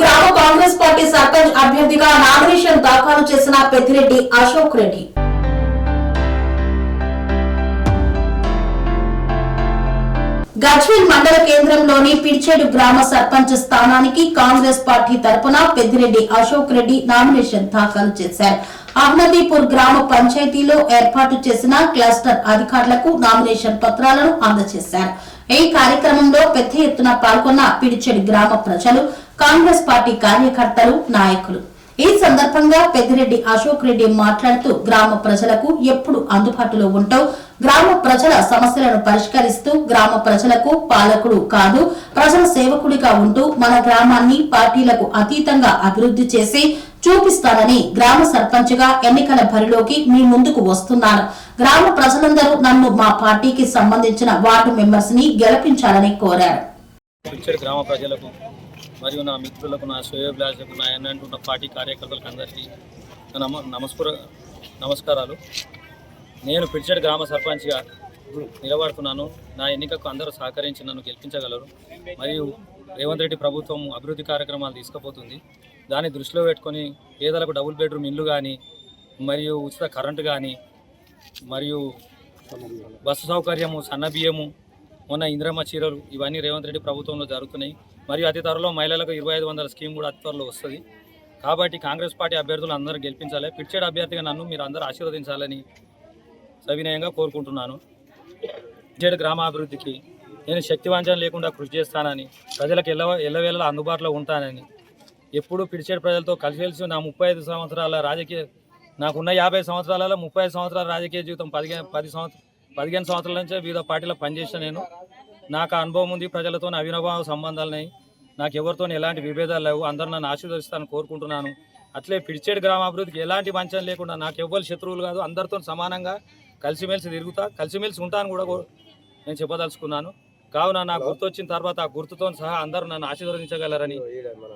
గ్రామ కాంగ్రెస్ పార్టీ సర్పంచ్ అభ్యర్థిగా నామినేషన్ దాఖలు చేసిన పెద్దిరెడ్డి అశోక్ రెడ్డి. గజ్వేల్ మండల కేంద్రంలోని పిర్చేడు గ్రామ సర్పంచ్ స్థానానికి కాంగ్రెస్ పార్టీ తరపున పెద్దిరెడ్డి అశోక్ రెడ్డి నామినేషన్ దాఖలు చేశారు. అహ్మదీపూర్ గ్రామ పంచాయతీలో ఏర్పాటు చేసిన క్లస్టర్ అధికారులకు నామినేషన్ పత్రాలను అందజేశారు. ఈ కార్యక్రమంలో పెద్ద ఎత్తున పాల్గొన్న పిడిచెడి గ్రామ ప్రజలు కాంగ్రెస్ పార్టీ కార్యకర్తలు నాయకులు. ఈ సందర్భంగా పెద్దిరెడ్డి అశోక్ రెడ్డి మాట్లాడుతూ గ్రామ ప్రజలకు ఎప్పుడు అందుబాటులో ఉంటావు? గ్రామ ప్రజల సమస్యలను పరిష్కరిస్తూ గ్రామ ప్రజలకు పాలకుడు కాదు ప్రజల సేవకుడిగా ఉంటూ మన గ్రామాన్ని పార్టీలకు అతీతంగా అభివృద్ధి చేసి చూపిస్తానని గ్రామ సర్పంచ్గా ఎన్నికల బరిలోకి మీ ముందుకు వస్తున్నాను గ్రామ ప్రజలందరూ నన్ను మా పార్టీకి సంబంధించిన వార్డు మెంబర్స్ని గెలిపించాలని కోరారు. గ్రామ ప్రజలకు. మరియు నా మిత్రులకు నా శ్రేయోభిలాషకు నా ఎన్నంటూ నా పార్టీ కార్యకర్తలకు అందరికీ నా నమ నమస్కార నమస్కారాలు. నేను పిడిచెడ్ గ్రామ సర్పంచ్గా నిలబడుతున్నాను. నా ఎన్నికకు అందరూ సహకరించి నన్ను గెలిపించగలరు. మరియు రేవంత్ రెడ్డి ప్రభుత్వం అభివృద్ధి కార్యక్రమాలు తీసుకుపోతుంది. దాన్ని దృష్టిలో పెట్టుకొని పేదలకు డబుల్ బెడ్రూమ్ ఇల్లు కానీ మరియు ఉచిత కరెంటు కానీ మరియు బస్సు సౌకర్యము సన్న బియ్యము మొన్న ఇందిరమ్మ చీరలు ఇవన్నీ రేవంత్ రెడ్డి ప్రభుత్వంలో జరుగుతున్నాయి. మరియు అతి త్వరలో మహిళలకు ఇరవై ఐదు వందల స్కీమ్ కూడా అతి త్వరలో వస్తుంది. కాబట్టి కాంగ్రెస్ పార్టీ అభ్యర్థులు అందరూ గెలిపించాలి. పిడ్చేడ్ అభ్యర్థిగా నన్ను మీరు అందరూ ఆశీర్వదించాలని సవినయంగా కోరుకుంటున్నాను. పిచ్చేడు గ్రామాభివృద్ధికి నేను శక్తివంచన లేకుండా కృషి చేస్తానని ప్రజలకు ఎల్ల ఎల్లవేళలా అందుబాటులో ఉంటానని ఎప్పుడూ పిడిచేడు ప్రజలతో కలిసి నా ముప్పై ఐదు సంవత్సరాల రాజకీయ నాకున్న యాభై సంవత్సరాలలో ముప్పై సంవత్సరాల రాజకీయ జీవితం పదిహేను పది సంవత్సరం పదిహేను సంవత్సరాల నుంచే వివిధ పార్టీలో పనిచేసిన నేను. నాకు ఆ అనుభవం ఉంది ప్రజలతో అవినభావ సంబంధాలున్నాయి నాకు ఎవరితో ఎలాంటి విభేదాలు లేవు. అందరూ నన్ను ఆశీర్వదిస్తాను కోరుకుంటున్నాను. అట్లే పిడిచేడు గ్రామాభివృద్ధికి ఎలాంటి వంచన లేకుండా నాకు ఎవ్వరు శత్రువులు కాదు. అందరితో సమానంగా కలిసిమెలిసి తిరుగుతా కలిసిమెలిసి ఉంటాను కూడా నేను చెప్పదలుచుకున్నాను. కావున నా గుర్తు వచ్చిన తర్వాత ఆ గుర్తుతో సహా అందరూ నన్ను ఆశీర్వదించగలరని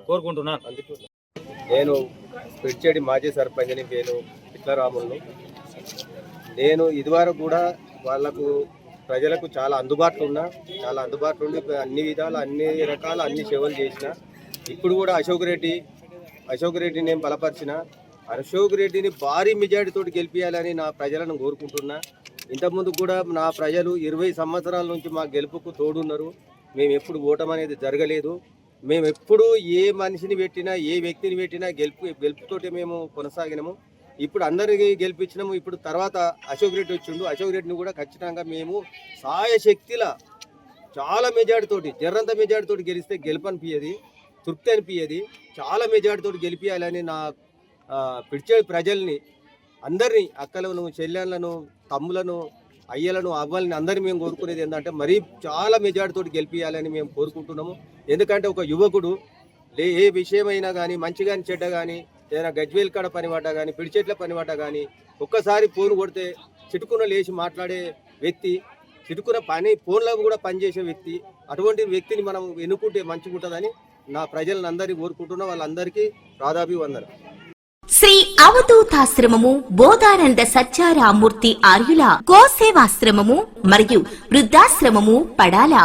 కోరుకుంటున్నాను. నేను పిడిచేడి మాజీ సర్పంచ్ని నేను పిట్లరాములను నేను ఇదివరకు కూడా వాళ్ళకు ప్రజలకు చాలా అందుబాటులో ఉన్నా చాలా అందుబాటులో ఉండి అన్ని విధాలు అన్ని రకాల అన్ని సేవలు చేసిన. ఇప్పుడు కూడా అశోక్ రెడ్డి అశోక్ రెడ్డిని నేను బలపరిచిన. అశోక్ రెడ్డిని భారీ మెజార్టీతో గెలిపించాలని నా ప్రజలను కోరుకుంటున్నా. ఇంతకుముందు కూడా నా ప్రజలు ఇరవై సంవత్సరాల నుంచి మా గెలుపుకు తోడున్నారు. మేము ఎప్పుడు ఓటం అనేది జరగలేదు. మేము ఎప్పుడు ఏ మనిషిని పెట్టినా ఏ వ్యక్తిని పెట్టినా గెలుపు గెలుపుతోటి మేము కొనసాగినాము. ఇప్పుడు అందరికీ గెలిపించినాము. ఇప్పుడు తర్వాత అశోక్ రెడ్డి వచ్చిండు. అశోక్ రెడ్డిని కూడా ఖచ్చితంగా మేము సాయశక్తిల చాలా మెజార్టీతోటి జర్రంత మెజార్టీతోటి గెలిస్తే గెలుపనిపించేది తృప్తి అనిపించేది చాలా మెజార్టీతోటి గెలిపించాలని నా పిడిచే ప్రజల్ని అందరినీ అక్కలను చెల్లెళ్ళను తమ్ములను అయ్యలను అవ్వాలని అందరినీ మేము కోరుకునేది ఏంటంటే మరీ చాలా మెజార్టీతోటి గెలిపించాలని మేము కోరుకుంటున్నాము. ఎందుకంటే ఒక యువకుడు ఏ విషయమైనా కానీ మంచి కానీ చెడ్డ కానీ ఏదైనా గజ్వేల్ కాడ పని కానీ పిడిచెట్ల పని కానీ ఒక్కసారి ఫోన్ కొడితే చిటుకున లేచి మాట్లాడే వ్యక్తి చిటుకున పని ఫోన్లో కూడా పనిచేసే వ్యక్తి అటువంటి వ్యక్తిని మనం ఎన్నుకుంటే మంచిగుంటుందని నా ప్రజలను అందరినీ కోరుకుంటున్నా. వాళ్ళందరికీ రాధాభివందన శ్రీ అవధూతాశ్రమము బోధానంద సత్యారామూర్తి ఆర్యుల గోసేవాశ్రమము మరియు వృద్ధాశ్రమము పడాల.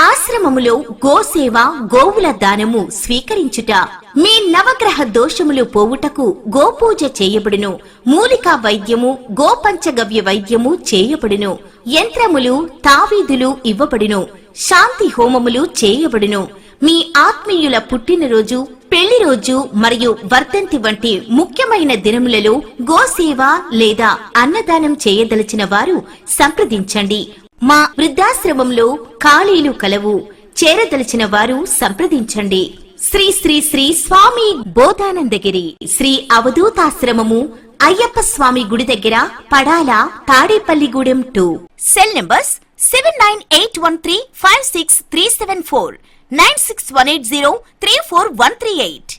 ఆశ్రమములో గోసేవ గోవుల దానము స్వీకరించుట మీ నవగ్రహ దోషములు పోవుటకు గోపూజ చేయబడును. మూలికా వైద్యము గోపంచగవ్య వైద్యము చేయబడును. యంత్రములు తావీదులు ఇవ్వబడును. శాంతి హోమములు చేయబడును. మీ ఆత్మీయుల పుట్టినరోజు పెళ్ళి రోజు మరియు వర్ధంతి వంటి ముఖ్యమైన దినములలో గోసేవ లేదా అన్నదానం చేయదలిచిన వారు సంప్రదించండి. మా వృద్ధాశ్రమంలో ఖాళీలు కలవు. చేరదలిచిన వారు సంప్రదించండి. శ్రీ శ్రీ శ్రీ స్వామి బోధానందగిరి. శ్రీ అవధూతాశ్రమము అయ్యప్ప స్వామి గుడి దగ్గర Padala Tadepalligudem two cell numbers seven nine eight one three five six three seven four. Nine six one eight zero three four one three eight.